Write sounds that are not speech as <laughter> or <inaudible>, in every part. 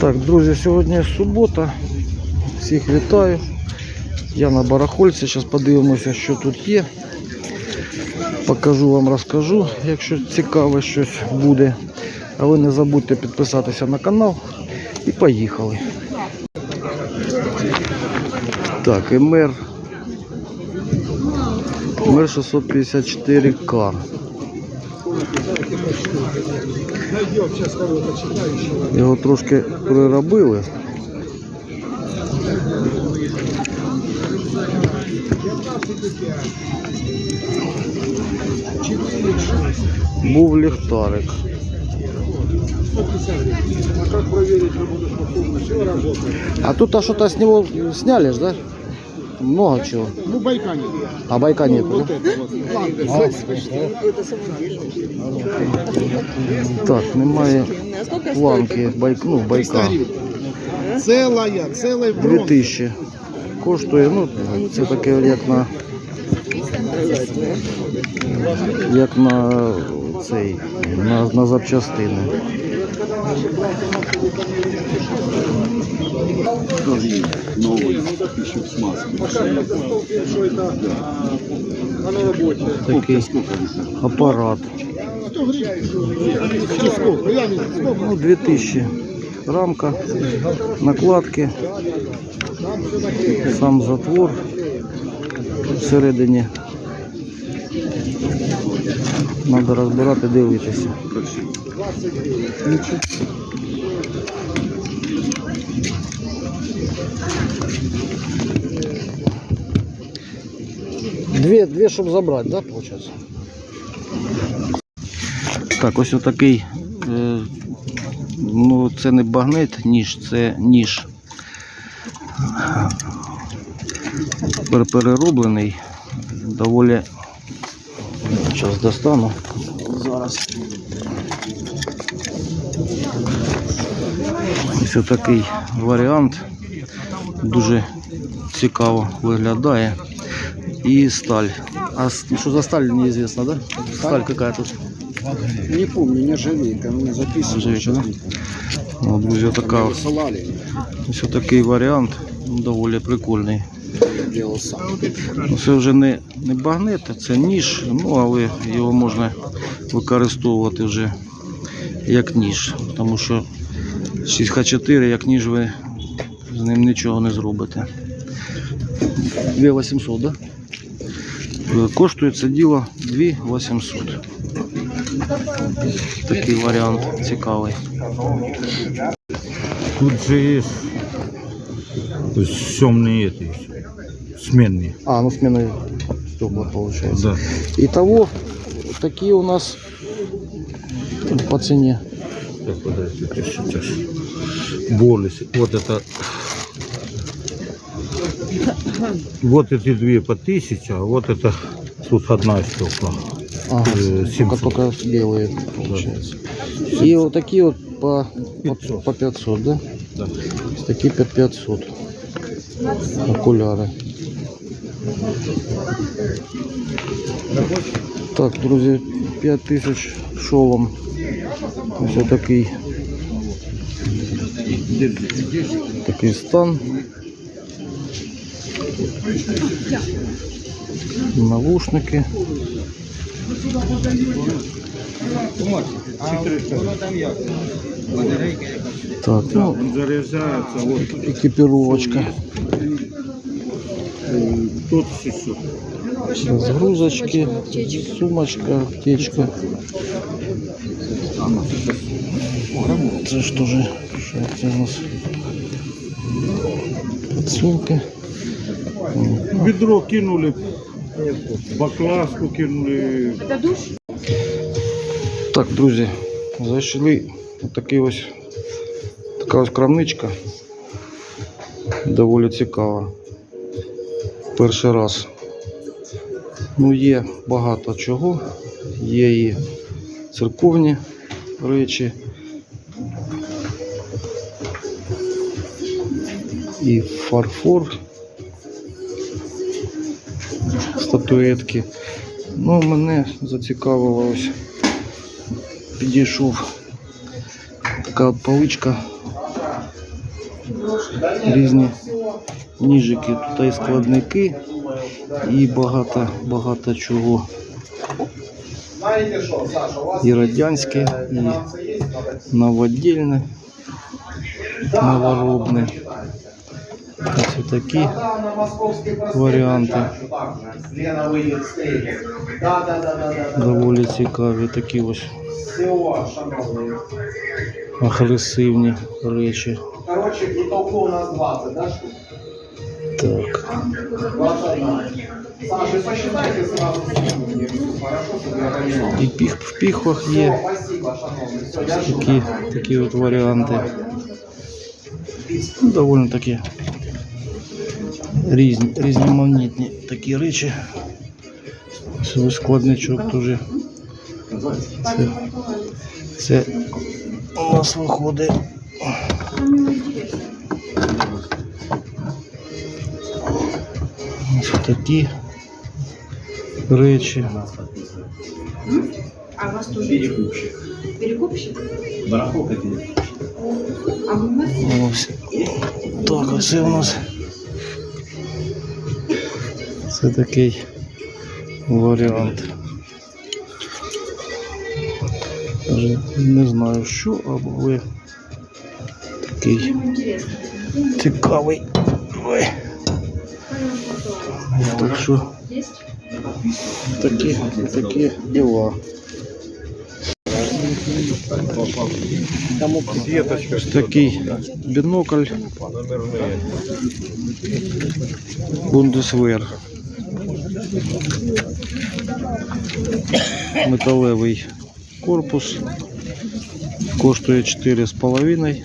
Так, друзі, сьогодні субота. Всіх вітаю. Я на барахольці. Зараз подивимося, що тут є. Покажу вам, розкажу, якщо цікаве щось буде. А ви не забудьте підписатися на канал. І поїхали. Так, МР. МР 654К. Його трошки переробили. Був ліхтарик. А тут а что-то с него сняли да? Много чего. Ну, байка нет. А байка Вот да? это. Так, немає планки, байк, ну, байка. Целая, целая бронза. 2000. Коштує, ну, це таке як на як на цей, на, на запчастини. Новый, еще с маской. Такий апарат. Что, сколько? Я не сколько. Ну, 2000. Рамка, накладки, сам затвор всередині. Треба розбирати, дивитися. Дві, дві, щоб забрати, да, виходить? Так, ось отакий. Е, ну, це не багнет, ніж, це ніж. Перероблений. Доволі. Зараз достану. Зараз. Ось отакий варіант. Дуже цікаво виглядає. І сталь. А с- що за сталь, неізвісно, да? Сталь яка тут? Не помню, нержавейка, меня записано. Нержавейка, да? Ну, друзі, така ось. Высылали, Ось такий варіант, доволі прикольний. Ну, Це вже не, не багнет, це ніж, ну але його можна використовувати вже як ніж, тому що 6Х4 як ніж ви з ним нічого не зробите. 2800, да? Е, Коштує це діло 2800. Такий варіант цікавий. Тут же есть темные эти сменные. А, ну смена стекла получается. Да. Итого, такие у нас по цене. Так, подождите, сейчас. Болис. Вот это. вот эти две по тысяче, а вот это тут одна стекла. Ага, Э, только, 700. только белые получается. И вот такие вот по, по, 500. по 500, да? Да. Такі по 500. Окуляри. Так, друзі, 5000 шолом. Ось такий. Такий стан. Навушники. Так, ну, екіпіровочка. тут все. Разгрузочки, сумочка, аптечка. Це ж тоже, що це у нас? Подсумки. Ведро кинули, баклажку кинули. Так, друзі, зайшли отакий ось така ось крамничка. Доволі цікава. Перший раз. Ну, є багато чого. Є і церковні речі. І фарфор. Статуетки. Ну, мене зацікавило ось підійшов така от поличка різні ніжики. Тут і складники, і багато, багато чого. І радянське, і новодільне, новоробне. Ось такі варіанти. Доволі цікаві такі ось агресивні речі. Короче, итого у нас 20, да, штук? Так. 21. Саша, посчитайте сразу сумму мне всю, хорошо, чтобы я понимал. І піх, в піхвах є Все, спасибо, шановный. Все, я такі, такі от варіанти. Ну, Доволі такі різні, різноманітні такі речі. Складничок теж. Це, це у нас виходить. Ось такі речі. А у вас тоже перекупщик? Перекупщик? Барахолка А у вас Ось. Так, оце у нас. Це такий варіант. Даже не знаю що, але такий интересно. цікавий. Ой. Так що Есть? такі, такі діла. Ось такий бінокль Бундесвер. Металевий корпус. Коштує 4,5.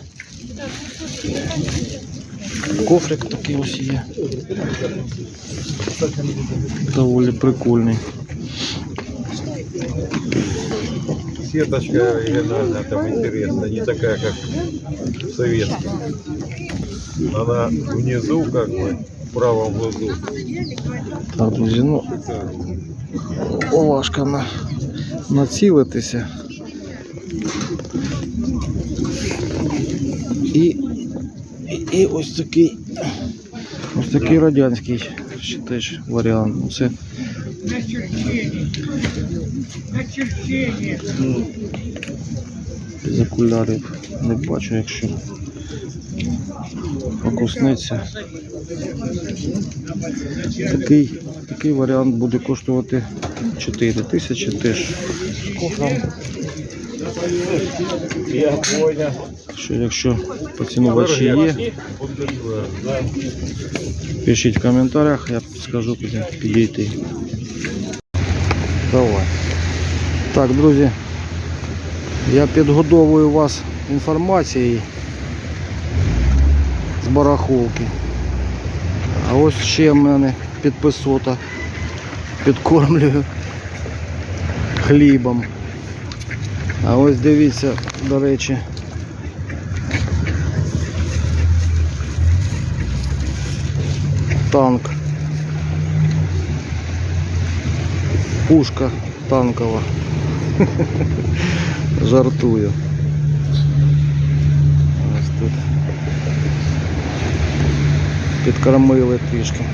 Кофрик такий ось є. Доволі прикольний. Сеточка региональная там интересная, не такая, как советская. Она внизу, как бы, в правом глазу. Так, друзі, ну важко на, націлитися. І, і, і ось такий ось такий радянський ще теж варіант. Ну, Це Без окулярів не бачу, якщо фокуснеться. Такий, такий варіант буде коштувати 4 тисячі теж з. Що якщо поцінувачі є, пишіть в коментарях, я скажу куди підійти. Давай. Так, друзі, я підгодовую вас інформацією з барахолки. А ось ще в мене підписота. Підкормлюю хлібом. А ось дивіться, до речі. Танк. Пушка танкова. <laughs> Жартую. Ось тут. Підкормили трішки.